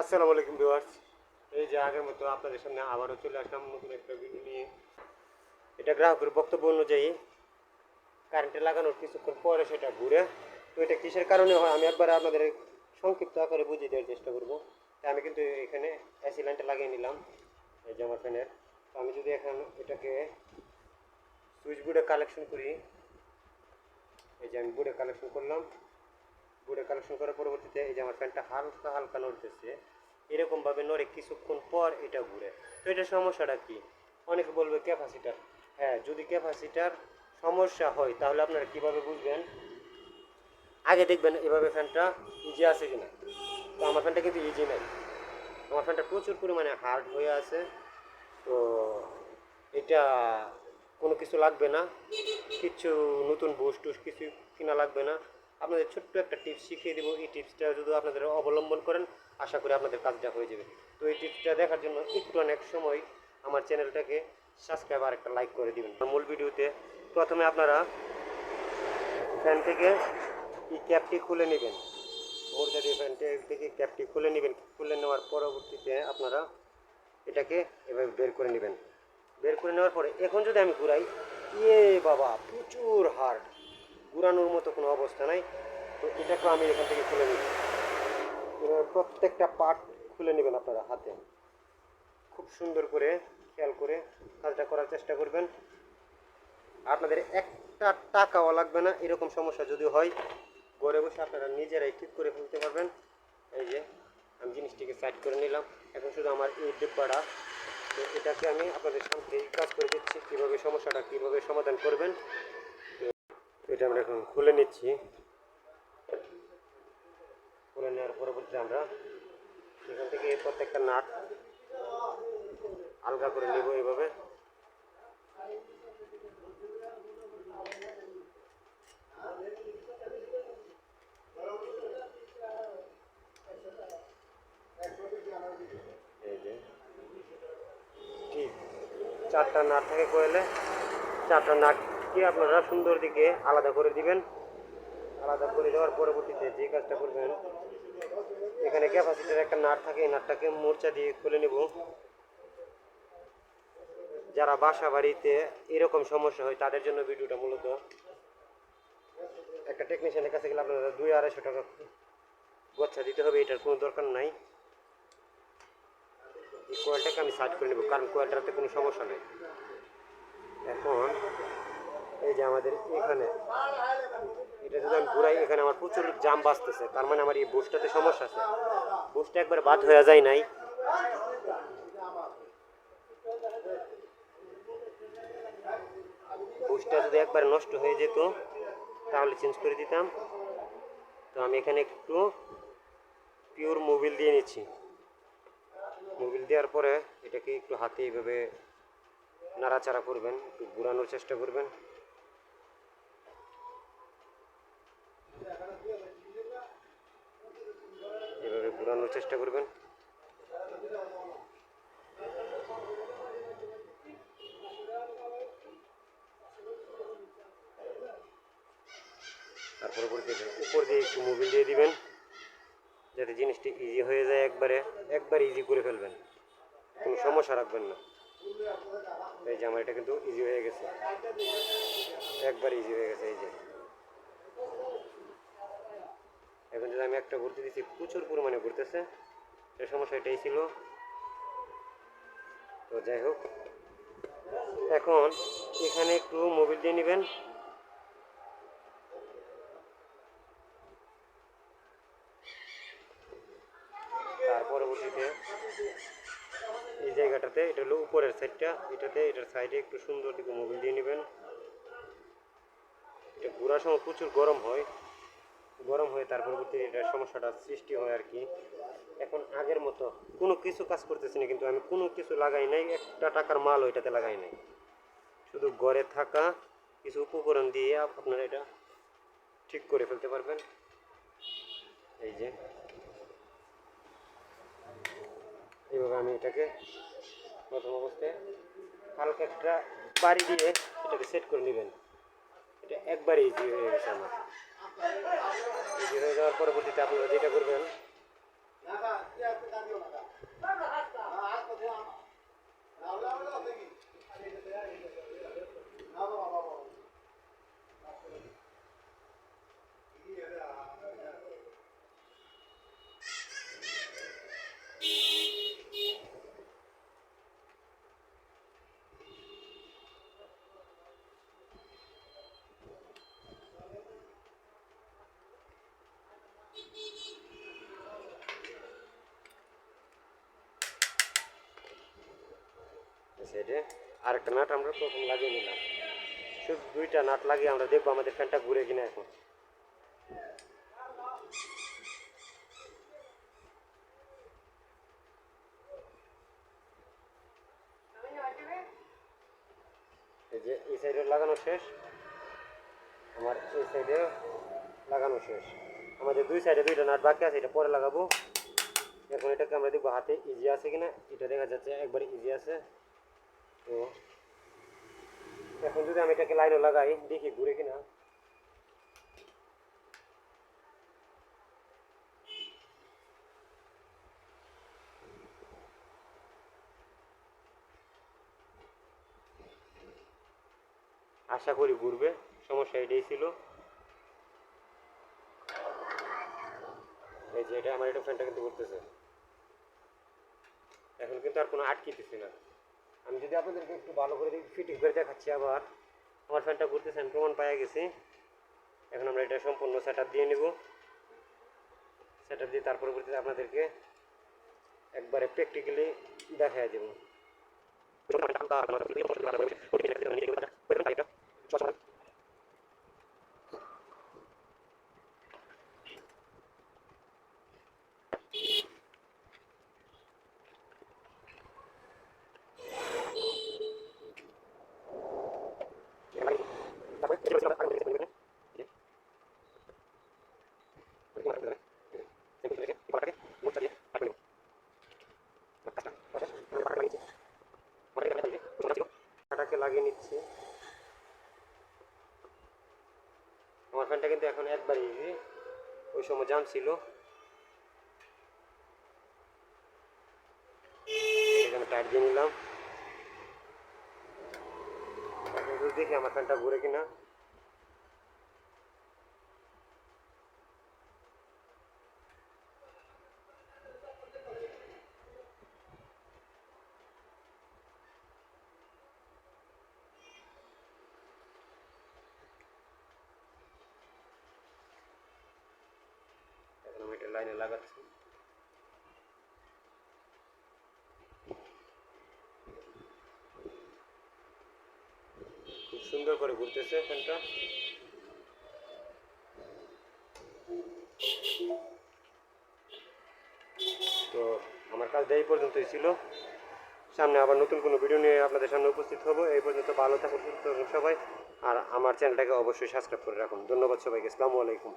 আসসালামু আলাইকুম ভিউয়ার্স। এই যে আগের মতো আপনাদের সামনে আবারও চলে আসলাম নতুন একটা ভিডিও নিয়ে। এটা গ্রাহকের বক্তব্য অনুযায়ী কারেন্টে লাগানোর কিছুক্ষণ পরে সেটা ঘুরে। তো এটা কিসের কারণে হয়, আমি একবার আপনাদের সংক্ষিপ্ত আকারে বুঝিয়ে দেওয়ার চেষ্টা করব। আমি কিন্তু এখানে এসি লাইনটা লাগিয়ে নিলাম, এই যে আমার ফ্যানের তো আমি যদি এখন এটাকে সুইচ বোর্ডে কালেকশন করি, এই যে আমি বোর্ডে কালেকশন করলাম। বোর্ডে কালেকশন করার পরবর্তীতে এই যে আমার ফ্যানটা হালকা হালকা নড়তেছে এরকমভাবে নড়ে কিছুক্ষণ পর এটা ঘুরে। তো এটা সমস্যাটা কি? অনেকে বলবে ক্যাপাসিটার। হ্যাঁ যদি ক্যাপাসিটার সমস্যা হয়, তাহলে আপনারা কীভাবে বুঝবেন? আগে দেখবেন এভাবে ফ্যানটা ইজি আছে কিনা। তো আমার ফ্যানটা কিন্তু ইজি নাই। আমার ফ্যানটা প্রচুর পরিমাণে হার্ড হয়ে আছে। তো এটা কোনো কিছু লাগবে না। কিছু নতুন বুস্ট টুস কিছু কিনা লাগবে না। আপনাদের ছোট্ট একটা টিপস শিখিয়ে দেবো। এই টিপসটা যদি আপনাদের অবলম্বন করেন, আশা করি আপনাদের কাজটা হয়ে যাবে। তো এই টিপসটা দেখার জন্য একটু অনেক সময় আমার চ্যানেলটাকে সাবস্ক্রাইব আর একটা লাইক করে দিবেন। মূল ভিডিওতে প্রথমে আপনারা ফ্যান থেকে এই ক্যাপটি খুলে নেবেন। দিয়ে ফ্যান থেকে ক্যাপটি খুলে নেবেন। খুলে নেওয়ার পরবর্তীতে আপনারা এটাকে এভাবে বের করে নেবেন। বের করে নেওয়ার পরে এখন যদি আমি ঘুরাই ইয়ে বাবা, প্রচুর হার্ড ঘুরানোর মতো কোনো অবস্থা নাই। তো এটাকে আমি এখান থেকে খুলে নিই। প্রত্যেকটা পার্ট খুলে নেবেন আপনারা হাতে। খুব সুন্দর করে খেয়াল করে কাজটা করার চেষ্টা করবেন। আপনাদের একটা টাকাও লাগবে না, এরকম সমস্যা যদি হয়, ঘরে বসে আপনারা নিজেরাই ঠিক করে ফেলতে পারবেন। এই যে, আমি জিনিসটিকে সাইড করে নিলাম। এখন শুধু আমার এই ডিব্বাটা। তো এটাকে আমি আপনাদের সামনে কাজ করে দিচ্ছি, কীভাবে সমস্যাটা কীভাবে সমাধান করবেন। এটা আমরা এখন খুলে নিচ্ছি। খুলে নেওয়ার পরবর্তীতে আমরা এখান থেকে প্রত্যেকটা নাট আলগা করে নেব এইভাবে। চারটা নাট থাকে কোয়েলে চারটা নাটকে আপনারা সুন্দর দিকে আলাদা করে দিবেন। আলাদা করে দেওয়ার পরবর্তীতে যে কাজটা করবেন, এখানে ক্যাপাসিটির একটা নাট থাকে, এই নাটটাকে মোর্চা দিয়ে খুলে নেব। যারা বাসা বাড়িতে এরকম সমস্যা হয়, তাদের জন্য ভিডিওটা মূলত একটা টেকনিশিয়ানের কাছে গেলে আপনারা দুই আড়াইশো টাকা গচ্ছা দিতে হবে, এটার কোনো দরকার নাই। এই কোয়েলটাকে আমি সার্চ করে নেব, কারণ কোয়েলটাতে কোনো সমস্যা নেই। এখন এই যে আমাদের এখানে, এটা যদি আমি ঘুরাই, এখানে আমার প্রচুর জাম বাঁচতেছে তার মানে আমার এই বুসটাতে সমস্যা আছে। বুসটা একবার বাদ হয়ে যায় নাই। বুসটা যদি একবার নষ্ট হয়ে যেত, তাহলে চেঞ্জ করে দিতাম। তো আমি এখানে একটু পিওর মোবিল দিয়ে নিচ্ছি। মোবিল দেওয়ার পরে এটাকে একটু হাতে এইভাবে নাড়াচাড়া করবেন, একটু ঘুরানোর চেষ্টা করবেন এভাবে ঘুরানোর চেষ্টা করবেন। তার পরবর্তীতে উপর দিয়ে একটু মোবিল দিয়ে দিবেন, যাতে জিনিসটি ইজি হয়ে যায় একবারে, একবার ইজি করে ফেলবেন। কোনো সমস্যা রাখবেন না। এই যে আমার এটা কিন্তু ইজি হয়ে গেছে। একবার ইজি হয়ে গেছে, এই যে। এখন যদি আমি একটা ঘুরতে দিচ্ছি প্রচুর পরিমাণে ঘুরতেছে। এই সমস্যা এটাই ছিল। তো যাই হোক, এখন এখানে একটু মোবিল দিয়ে নেবেন। তার পরবর্তীতে এই জায়গাটাতে, এটা হলো উপরের সাইডটা এটাতে, এটার সাইডে একটু সুন্দর দিকে মোবিল দিয়ে নেবেন। এটা ঘোরার সময় প্রচুর গরম হয়। গরম হয়ে তার পরবর্তী এটার সমস্যাটা সৃষ্টি হয় আর কি, এখন আগের মতো কোনো কিছু কাজ করতেছি না, কিন্তু আমি কোনো কিছু লাগাই নাই, একটা টাকার মাল ওইটাতে লাগাই নাই। শুধু ঘরে থাকা কিছু উপকরণ দিয়ে আপনারা এটা ঠিক করে ফেলতে পারবেন। এই যে, এইভাবে আমি এটাকে প্রথম অবস্থায় হালকা একটা বাড়ি দিয়ে এটাকে সেট করে নেবেন। এটা একবারে ইজি হয়ে গেছে আমার। হয়ে যাওয়ার পরবর্তীতে আপনারা যেটা করবেন সাইডে আরেকটা নাট আমরা প্রথম লাগিয়ে নিলাম। শুধু দুইটা নাট লাগিয়ে আমরা দেখব আমাদের ফ্যানটা ঘুরে কিনা এখন। এই যে, এই সাইডে লাগানো শেষ। আমার এই সাইডে লাগানো শেষ। আমাদের দুই সাইডে দুইটা নাট বাকি আছে, এটা পরে লাগাবো। এখন এটাকে আমরা দেখব হাতে ইজি আছে কিনা। এটা দেখা যাচ্ছে একবারে ইজি আছে। তো এখন যদি আমি এটাকে লাইনে লাগাই, দেখি ঘুরে কিনা। আশা করি ঘুরবে, সমস্যা এটাই ছিল। এই যে এটা, আমার এটা ফ্যানটা কিন্তু ঘুরতেছে। এখন কিন্তু আর কোনো আটকিতেছি না। আমি যদি আপনাদেরকে একটু ভালো করে ফিটিং করে দেখাচ্ছি আবার। আমার ফ্যানটা ঘুরতেছে, আমি প্রমাণ পাইয়া গেছি। এখন আমরা এটা সম্পূর্ণ সেট দিয়ে নেব। সেট দিয়ে তার পরবর্তীতে আপনাদেরকে একবারে প্র্যাকটিক্যালি দেখা দেবো ফাটাকে লাগিয়ে নিচ্ছি আমার ফ্যানটা কিন্তু এখন একবার ইজি ওই সময় জাম ছিল। এখানে টাইট দিয়ে নিলাম। দেখি আমার ফ্যানটা ঘুরে কিনা এখন আমি এটা লাইনে লাগাচ্ছি। খুব সুন্দর করে ঘুরতেছে ফ্যানটা তো আমার কাজটা এই পর্যন্তই ছিল। সামনে আবার নতুন কোনো ভিডিও নিয়ে আপনাদের সামনে উপস্থিত হব। এই পর্যন্ত ভালো থাকুন, সুস্থ থাকুন সবাই। আর আমার চ্যানেলটাকে অবশ্যই সাবস্ক্রাইব করে রাখুন। ধন্যবাদ সবাইকে। আসসালামু আলাইকুম।